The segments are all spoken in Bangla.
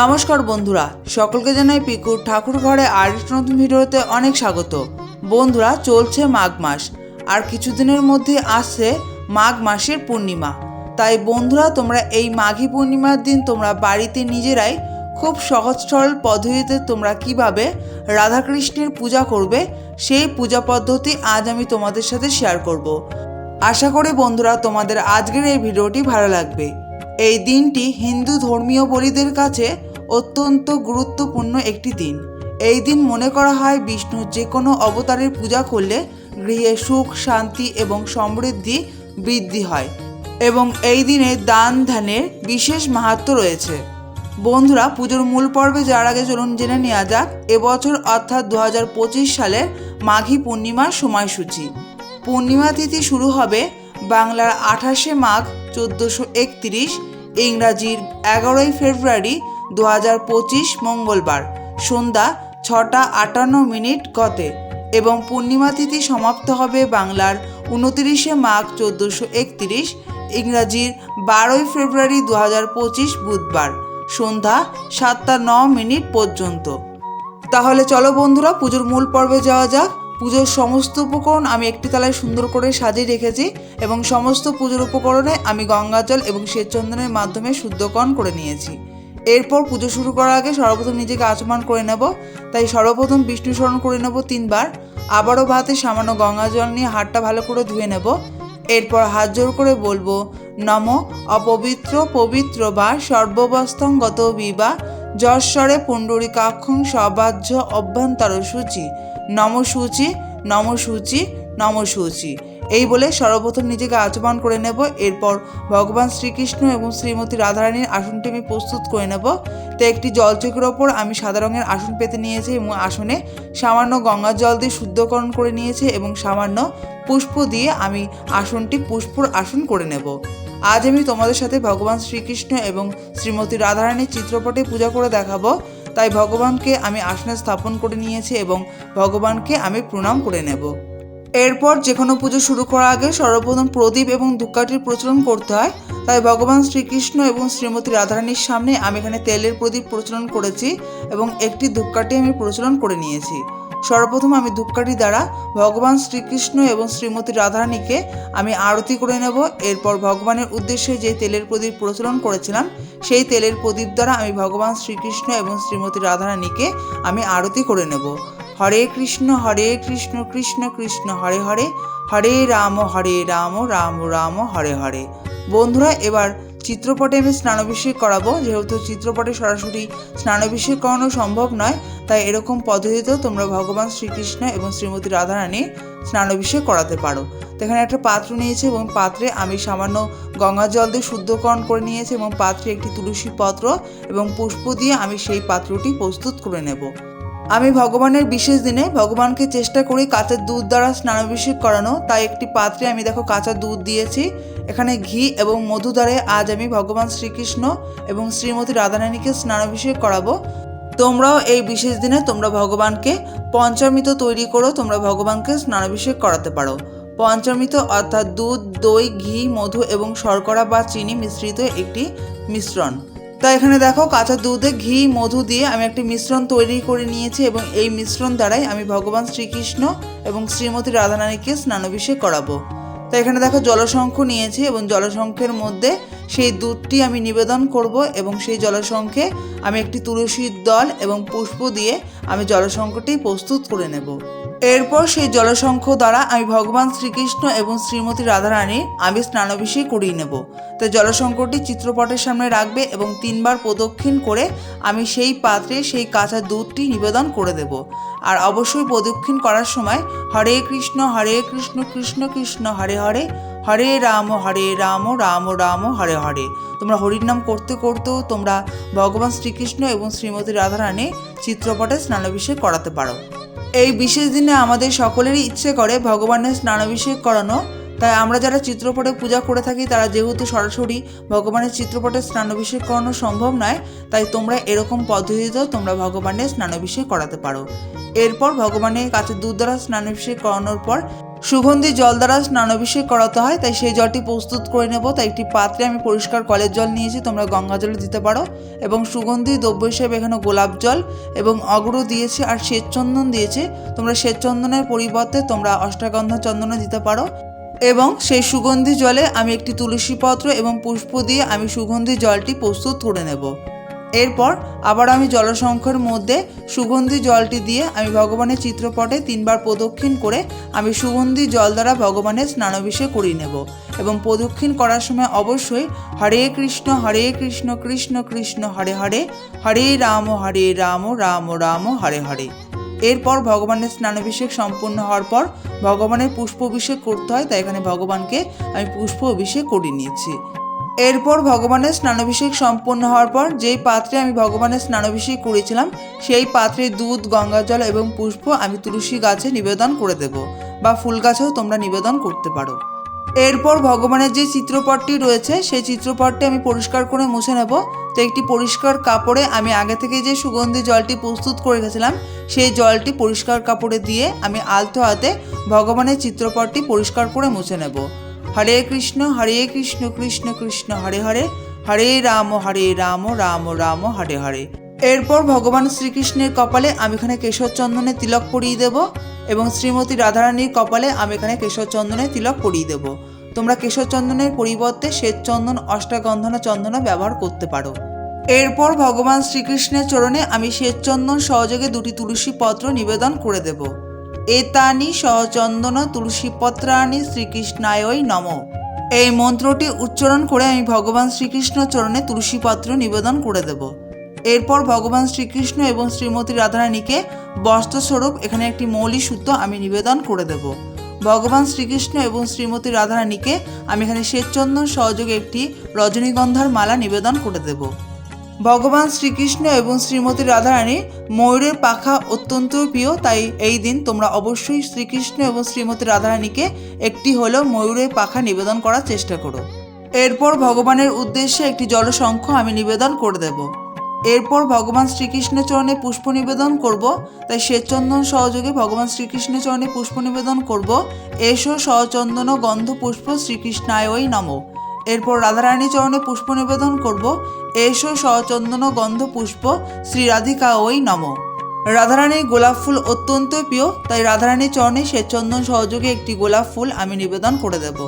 নমস্কার বন্ধুরা, সকলকে জানাই পিকুর ঠাকুর ঘরে আর নতুন ভিডিওতে অনেক স্বাগত। বন্ধুরা, চলছে মাঘ মাস, আর কিছুদিনের মধ্যে আসছে মাঘ মাসের পূর্ণিমা। তাই বন্ধুরা, তোমরা এই মাঘী পূর্ণিমার দিন তোমরা বাড়িতে নিজেরাই খুব সহজ সরল পদ্ধতিতে তোমরা কীভাবে রাধাকৃষ্ণের পূজা করবে, সেই পূজা পদ্ধতি আজ আমি তোমাদের সাথে শেয়ার করব। আশা করি বন্ধুরা, তোমাদের আজকের এই ভিডিওটি ভালো লাগবে। এই দিনটি হিন্দু ধর্মীয় বলিদের কাছে অত্যন্ত গুরুত্বপূর্ণ একটি দিন। এই দিন মনে করা হয় বিষ্ণুর যে কোনো অবতারের পূজা করলে গৃহে সুখ, শান্তি এবং সমৃদ্ধি বৃদ্ধি হয় এবং এই দিনে দান ধ্যানের বিশেষ মাহাত্ম রয়েছে। বন্ধুরা, পুজোর মূল পর্বে যাওয়ার আগে চলুন জেনে নেওয়া যাক, এবছর অর্থাৎ দু হাজার পঁচিশ সালের মাঘী পূর্ণিমার সময়সূচি। পূর্ণিমা তিথি শুরু হবে বাংলার আঠাশে মাঘ চোদ্দোশো একত্রিশ ইংরাজির এগারোই ফেব্রুয়ারি দু হাজার পঁচিশ মঙ্গলবার, সন্ধ্যা ছটা আটান্ন মিনিট গতে এবং পূর্ণিমা তিথি সমাপ্ত হবে বাংলার উনতিরিশে মাঘ চোদ্দোশো একত্রিশ, ইংরাজির বারোই ফেব্রুয়ারি দু হাজার পঁচিশ বুধবার, সন্ধ্যা সাতটা ন মিনিট পর্যন্ত। তাহলে চলো বন্ধুরা, পুজোর মূল পর্বে যাওয়া যাক। পুজোর সমস্ত উপকরণ আমি একটি তালায় সুন্দর করে সাজিয়ে রেখেছি এবং সমস্ত পুজোর উপকরণে আমি গঙ্গা জল এবং শ্বেতচন্দনের মাধ্যমে শুদ্ধকরণ করে নিয়েছি। এরপর পুজো শুরু করার আগে সর্বপ্রথম নিজেকে আচমান করে নেব, তাই সর্বপ্রথম বিষ্ণু স্মরণ করে নেব তিনবার। আবারও ভাতে সামান্য গঙ্গা জল নিয়ে হাতটা ভালো করে ধুয়ে নেব। এরপর হাত জোর করে বলব, নম অপবিত্র পবিত্র বা সর্ববস্তঙ্গত বিবা যশ্বরে পুণ্ডরিকাক্ষং সবাহ্য অভ্যন্তর সূচি। নম সূচি নম সূচি নম সূচি এই বলে সর্বপ্রথম নিজেকে আচমান করে নেব। এরপর ভগবান শ্রীকৃষ্ণ এবং শ্রীমতী রাধারানীর আসনটি আমি প্রস্তুত করে নেব। তো একটি জলচকের ওপর আমি সাদা রঙের আসন পেতে নিয়েছি এবং আসনে সামান্য গঙ্গার জল দিয়ে শুদ্ধকরণ করে নিয়েছি এবং সামান্য পুষ্প দিয়ে আমি আসনটি পুষ্পর আসন করে নেব। আজ আমি তোমাদের সাথে ভগবান শ্রীকৃষ্ণ এবং শ্রীমতী রাধারানীর চিত্রপটে পূজা করে দেখাবো। তাই ভগবানকে আমি আসনে স্থাপন করে নিয়েছি এবং ভগবানকে আমি প্রণাম করে নেব। এরপর যে কোনো পুজো শুরু করার আগে সর্বপ্রথম প্রদীপ এবং ধূপকাঠির প্রচলন করতে হয়। তাই ভগবান শ্রীকৃষ্ণ এবং শ্রীমতী রাধারানীর সামনে আমি এখানে তেলের প্রদীপ প্রচলন করেছি এবং একটি ধূপকাঠি আমি প্রচলন করে নিয়েছি। সর্বপ্রথম আমি ধূপকাঠি দ্বারা ভগবান শ্রীকৃষ্ণ এবং শ্রীমতী রাধারানীকে আমি আরতি করে নেব। এরপর ভগবানের উদ্দেশ্যে যে তেলের প্রদীপ প্রচলন করেছিলাম, সেই তেলের প্রদীপ দ্বারা আমি ভগবান শ্রীকৃষ্ণ এবং শ্রীমতী রাধারানীকে আমি আরতি করে নেব। হরে কৃষ্ণ হরে কৃষ্ণ কৃষ্ণ কৃষ্ণ, হরে হরে হরে রাম হরে রাম রাম রাম, হরে হরে। বন্ধুরা, এবার চিত্রপটে আমি স্নানাভিষেক করাবো, যেহেতু চিত্রপটে সরাসরি স্নানাভিষেক করানো সম্ভব নয়, তাই এরকম পদ্ধতিতেও তোমরা ভগবান শ্রীকৃষ্ণ এবং শ্রীমতী রাধারানীর স্নানাভিষেক করাতে পারো। তো এখানে একটা পাত্র নিয়েছে এবং পাত্রে আমি সামান্য গঙ্গা জল দিয়ে শুদ্ধকরণ করে নিয়েছি এবং পাত্রে একটি তুলসী পত্র এবং পুষ্প দিয়ে আমি সেই পাত্রটি প্রস্তুত করে নেব। আমি ভগবানের বিশেষ দিনে ভগবানকে চেষ্টা করি কাঁচা দুধ দ্বারা স্নানাভিষেক করানো, তাই একটি পাত্রে আমি দেখো কাঁচা দুধ দিয়েছি এখানে ঘি এবং মধু দ্বারে আজ আমি ভগবান শ্রীকৃষ্ণ এবং শ্রীমতী রাধারানীকে স্নানাভিষেক করাবো। তোমরাও এই বিশেষ দিনে তোমরা ভগবানকে পঞ্চামৃত তৈরি করো, তোমরা ভগবানকে স্নানাভিষেক করাতে পারো। পঞ্চামৃত অর্থাৎ দুধ, দই, ঘি, মধু এবং শর্করা বা চিনি মিশ্রিত একটি মিশ্রণ। তা এখানে দেখো, কাঁচা দুধে ঘি, মধু দিয়ে আমি একটি মিশ্রণ তৈরি করে নিয়েছি এবং এই মিশ্রণ দ্বারাই আমি ভগবান শ্রীকৃষ্ণ এবং শ্রীমতী রাধারানীকে স্নানাভিষেক করাবো। তো এখানে দেখো জলশঙ্খ নিয়েছি এবং জলশঙ্খের মধ্যে সেই দুধটি আমি নিবেদন করব এবং সেই জলশঙ্খে আমি একটি তুলসীর দল এবং পুষ্প দিয়ে আমি জলশঙ্খটি প্রস্তুত করে নেব। এরপর সেই জলশঙ্খ দ্বারা আমি ভগবান শ্রীকৃষ্ণ এবং শ্রীমতী রাধারানীর আমি স্নানাভিষেক করিয়ে নেব। তো জলশঙ্করটি চিত্রপটের সামনে রাখবে এবং তিনবার প্রদক্ষিণ করে আমি সেই পাত্রে সেই কাঁচা দুধটি নিবেদন করে দেব। আর অবশ্যই প্রদক্ষিণ করার সময় হরে কৃষ্ণ হরে কৃষ্ণ কৃষ্ণ কৃষ্ণ, হরে হরে হরে রাম হরে রাম রাম রাম, হরে হরে। তোমরা হরির নাম করতে করতেও তোমরা ভগবান শ্রীকৃষ্ণ এবং শ্রীমতী রাধারানী চিত্রপটে স্নানাভিষেক করাতে পারো। এই বিশেষ দিনে আমাদের সকলেরই ইচ্ছে করে ভগবানের স্নানাভিষেক করানো। তাই আমরা যারা চিত্রপটে পূজা করে থাকি, তারা যেহেতু সরাসরি ভগবানের চিত্রপটে স্নানাভিষেক করানো সম্ভব নয়, তাই তোমরা এরকম পদ্ধতিতেও তোমরা ভগবানের স্নানাভিষেক করাতে পারো। এরপর ভগবানের কাছে দুধ দ্বারা স্নানাভিষেক করানোর পর সুগন্ধি জল দ্বারা স্নানাভিষেক করাতে হয়, তাই সেই জলটি প্রস্তুত করে নেব। তাই একটি পাত্রে আমি পরিষ্কার কলের জল নিয়েছি, তোমরা গঙ্গা জলে দিতে পারো। এবং সুগন্ধি দ্রব্য হিসেবে এখানে গোলাপ জল এবং অগ্র দিয়েছি আর শ্বেত চন্দন দিয়েছি। তোমরা শ্বেত চন্দনের পরিবর্তে তোমরা অষ্টাগন্ধা চন্দনও দিতে পারো। এবং সেই সুগন্ধি জলে আমি একটি তুলসী পত্র এবং পুষ্প দিয়ে আমি সুগন্ধি জলটি প্রস্তুত করে নেব। এরপর আবার আমি জলসংখ্যার মধ্যে সুগন্ধি জলটি দিয়ে আমি ভগবানের চিত্রপটে তিনবার প্রদক্ষিণ করে আমি সুগন্ধি জল দ্বারা ভগবানের স্নানাভিষেক করিয়ে নেব এবং প্রদক্ষিণ করার সময় অবশ্যই হরে কৃষ্ণ হরে কৃষ্ণ কৃষ্ণ কৃষ্ণ, হরে হরে হরে রাম হরে রাম রাম রাম, হরে হরে। এরপর ভগবানের স্নানাভিষেক সম্পূর্ণ হওয়ার পর ভগবানের পুষ্প অভিষেক করতে হয়, তাই এখানে ভগবানকে আমি পুষ্প অভিষেক করে নিয়েছি। এরপর ভগবানের স্নানাভিষেক সম্পন্ন হওয়ার পর যেই পাত্রে আমি ভগবানের স্নানাভিষেক করেছিলাম, সেই পাত্রে দুধ, গঙ্গা জল এবং পুষ্প আমি তুলসী গাছে নিবেদন করে দেব বা ফুল গাছেও তোমরা নিবেদন করতে পারো। এরপর ভগবানের যে চিত্রপটটি রয়েছে, সেই চিত্রপটটি আমি পরিষ্কার করে মুছে নেব। তো একটি পরিষ্কার কাপড়ে আমি আগে থেকে যে সুগন্ধি জলটি প্রস্তুত করে গেছিলাম সেই জলটি পরিষ্কার কাপড়ে দিয়ে আমি আলতো হাতে ভগবানের চিত্রপটটি পরিষ্কার করে মুছে নেব। হরে কৃষ্ণ হরে কৃষ্ণ কৃষ্ণ কৃষ্ণ, হরে হরে। হরে রাম হরে রাম রাম রাম, হরে হরে। এরপর ভগবান শ্রীকৃষ্ণের কপালে আমি এখানে কেশর চন্দনের তিলক পরিয়ে দেব এবং শ্রীমতী রাধারানীর কপালে আমি এখানে কেশর চন্দনের তিলক পরিয়ে দেব। তোমরা কেশর চন্দনের পরিবর্তে শ্বেত চন্দন অষ্টাগন্ধনা, চন্দনও ব্যবহার করতে পারো। এরপর ভগবান শ্রীকৃষ্ণের চরণে আমি শ্বেত চন্দন সহযোগে দুটি তুলসী পত্র নিবেদন করে দেব। এতানি সহচন্দন তুলসী পত্রাণি শ্রীকৃষ্ণায় নম। এই মন্ত্রটি উচ্চারণ করে আমি ভগবান শ্রীকৃষ্ণ চরণে তুলসী পত্র নিবেদন করে দেব। এরপর ভগবান শ্রীকৃষ্ণ এবং শ্রীমতী রাধারানীকে বস্ত্রস্বরূপ এখানে একটি মৌলি সূত্র আমি নিবেদন করে দেব। ভগবান শ্রীকৃষ্ণ এবং শ্রীমতী রাধারানীকে আমি এখানে শ্বেতচন্দন সহযোগে একটি রজনীগন্ধার মালা নিবেদন করে দেব। ভগবান শ্রীকৃষ্ণ এবং শ্রীমতী রাধারানী ময়ূরের পাখা অত্যন্ত প্রিয়, তাই এই দিন তোমরা অবশ্যই শ্রীকৃষ্ণ এবং শ্রীমতী রাধারানীকে একটি হলেও ময়ূরের পাখা নিবেদন করার চেষ্টা করো। এরপর ভগবানের উদ্দেশ্যে একটি জলশঙ্খ আমি নিবেদন করে দেব। এরপর ভগবান শ্রীকৃষ্ণের চরণে পুষ্প নিবেদন করব, তাই শ্বেতচন্দন সহযোগে ভগবান শ্রীকৃষ্ণের চরণে পুষ্প নিবেদন করব। এসো সচন্দন গন্ধ পুষ্প শ্রীকৃষ্ণায় ওই নম। এরপর রাধারানী চরণে পুষ্প নিবেদন করব। এসো সচন্দন গন্ধ পুষ্প শ্রী রাধিকা ওই নম। রাধারানীর গোলাপ ফুল অত্যন্ত প্রিয়, তাই রাধারানীর চরণে শ্বেতচন্দন সহযোগে একটি গোলাপ ফুল আমি নিবেদন করে দেব।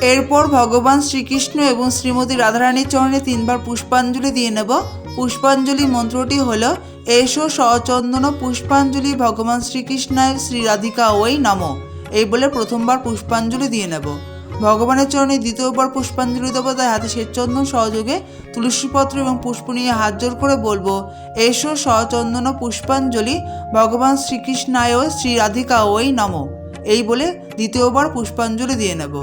এরপর ভগবান শ্রীকৃষ্ণ এবং শ্রীমতী রাধারানীর চরণে তিনবার পুষ্পাঞ্জলি দিয়ে নেব। পুষ্পাঞ্জলি মন্ত্রটি হল, এসো সচন্দন পুষ্পাঞ্জলি, ভগবান শ্রীকৃষ্ণায় শ্রী রাধিকা ওই নম। এই বলে প্রথমবার পুষ্পাঞ্জলি দিয়ে নেব। ভগবানের চরণে দ্বিতীয়বার পুষ্পাঞ্জলি দেবো, তাই হাতে শ্বেতচন্দন সহযোগে তুলসীপত্র এবং পুষ্প নিয়ে হাত জোর করে বলব, এসো সচন্দন পুষ্পাঞ্জলি, ভগবান শ্রীকৃষ্ণায় শ্রী রাধিকা ওই নম। এই বলে দ্বিতীয়বার পুষ্পাঞ্জলি দিয়ে নেব।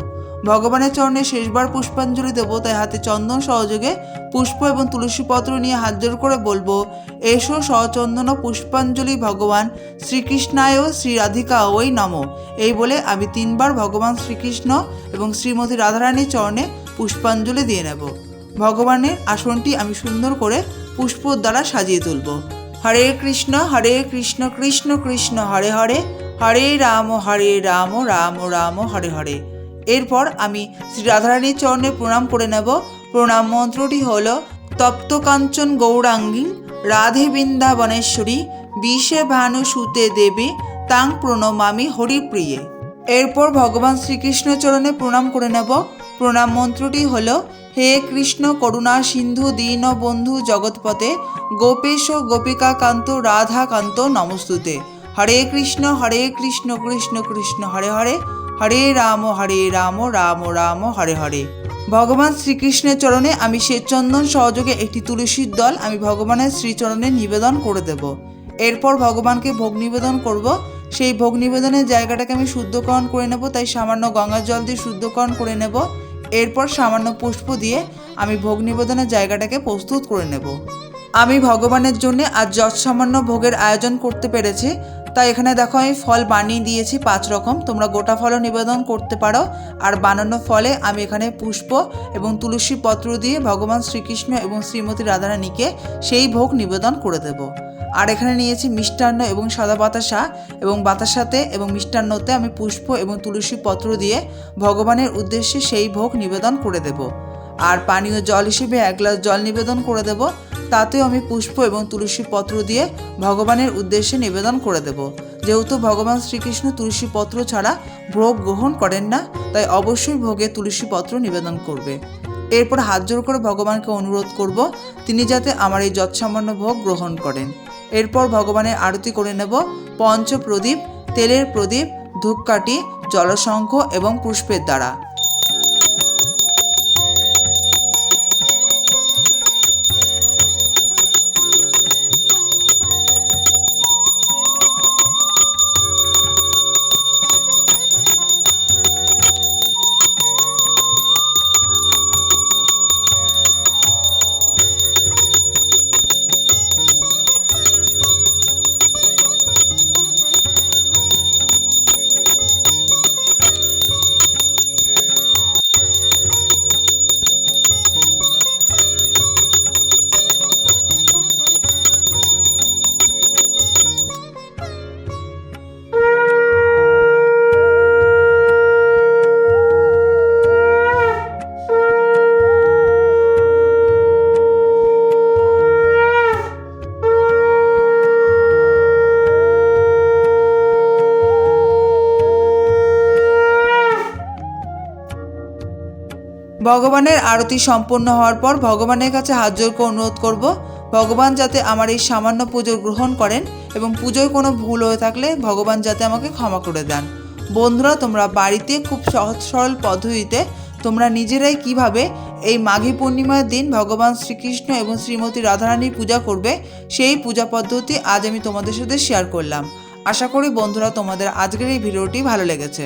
ভগবানের চরণে শেষবার পুষ্পাঞ্জলি দেব, তাই হাতে চন্দন সহযোগে পুষ্প এবং তুলসী পত্র নিয়ে হাত জোর করে বলব, এসো সচন্দন পুষ্পাঞ্জলি ভগবান শ্রীকৃষ্ণায় শ্রী রাধিকা ওই নম। এই বলে আমি তিনবার ভগবান শ্রীকৃষ্ণ এবং শ্রীমতী রাধারানীর চরণে পুষ্পাঞ্জলি দিয়ে নেব। ভগবানের আসনটি আমি সুন্দর করে পুষ্পর দ্বারা সাজিয়ে তুলব। হরে কৃষ্ণ হরে কৃষ্ণ কৃষ্ণ কৃষ্ণ, হরে হরে হরে রাম হরে রাম রাম রাম, হরে হরে। এরপর আমি শ্রী রাধারানীর চরণে প্রণাম করে নেব। প্রণাম মন্ত্রটি হল তপ্ত কাঞ্চন গৌরাঙ্গী রাধে বৃন্দাবনেশ্বরী, বিষে ভানু সুতে দেবী, তাং প্রণমামি হরিপ্রিয়ে। এরপর ভগবান শ্রীকৃষ্ণ চরণে প্রণাম করে নেব। প্রণাম মন্ত্রটি হল, হে কৃষ্ণ করুণা সিন্ধু দীন বন্ধু জগৎপতে গোপেশ গোপিকা কান্ত রাধা কান্ত নমস্তুতে। হরে কৃষ্ণ হরে কৃষ্ণ কৃষ্ণ কৃষ্ণ, হরে হরে। হরে রাম হরে রাম রাম রাম, হরে হরে। ভগবান শ্রীকৃষ্ণের চরণে আমি শ্বেতচন্দন সহযোগে একটি তুলসীর দল আমি ভগবানের শ্রীচরণে নিবেদন করে দেব। এরপর ভগবানকে ভোগ নিবেদন করব। সেই ভোগ নিবেদনের জায়গাটাকে আমি শুদ্ধকরণ করে নেব, তাই সামান্য গঙ্গার জল দিয়ে শুদ্ধকরণ করে নেব। এরপর সামান্য পুষ্প দিয়ে আমি ভোগ নিবেদনের জায়গাটাকে প্রস্তুত করে নেব। আমি ভগবানের জন্য আজ যৎসামান্য ভোগের আয়োজন করতে পেরেছি। তাই এখানে দেখো আমি ফল বানিয়ে দিয়েছি পাঁচ রকম। তোমরা গোটা ফলও নিবেদন করতে পারো। আর বানানো ফলে আমি এখানে পুষ্প এবং তুলসী পত্র দিয়ে ভগবান শ্রীকৃষ্ণ এবং শ্রীমতী রাধারানীকে সেই ভোগ নিবেদন করে দেব। আর এখানে নিয়েছি মিষ্টান্ন এবং সাদা বাতাসা এবং বাতাসাতে এবং মিষ্টান্নতে আমি পুষ্প এবং তুলসী পত্র দিয়ে ভগবানের উদ্দেশ্যে সেই ভোগ নিবেদন করে দেব। আর পানীয় জল হিসেবে এক গ্লাস জল নিবেদন করে দেব। তাতেও আমি পুষ্প এবং তুলসী পত্র দিয়ে ভগবানের উদ্দেশ্যে নিবেদন করে দেব। যেহেতু ভগবান শ্রীকৃষ্ণ তুলসী পত্র ছাড়া ভোগ গ্রহণ করেন না, তাই অবশ্যই ভোগে তুলসী পত্র নিবেদন করবে। এরপর হাত জোর করে ভগবানকে অনুরোধ করব, তিনি যাতে আমার এই যৎসামান্য ভোগ গ্রহণ করেন। এরপর ভগবানের আরতি করে নেব। পঞ্চ প্রদীপ তেলের প্রদীপ, ধূপকাঠি জলশঙ্খ এবং পুষ্পের দ্বারা। ভগবানের আরতি সম্পূর্ণ হওয়ার পর ভগবানের কাছে হাত জোর অনুরোধ করব, ভগবান যাতে আমার এই সামান্য পুজো গ্রহণ করেন এবং পুজোয় কোনো ভুল হয়ে থাকলে ভগবান যাতে আমাকে ক্ষমা করে দেন। বন্ধুরা, তোমরা বাড়িতে খুব সহজ সরল পদ্ধতিতে তোমরা নিজেরাই কীভাবে এই মাঘী পূর্ণিমার দিন ভগবান শ্রীকৃষ্ণ এবং শ্রীমতী রাধারানীর পূজা করবে, সেই পূজা পদ্ধতি আজ আমি তোমাদের সাথে শেয়ার করলাম। আশা করি বন্ধুরা, তোমাদের আজকের এই ভিডিওটি ভালো লেগেছে।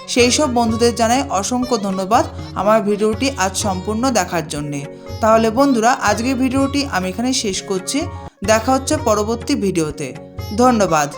সেই সব বন্ধুদের জানাই অসংখ্য ধন্যবাদ আমার ভিডিওটি আজ সম্পূর্ণ দেখার জন্যে। তাহলে বন্ধুরা, আজকের ভিডিওটি আমি এখানে শেষ করছি। দেখা হচ্ছে পরবর্তী ভিডিওতে। ধন্যবাদ।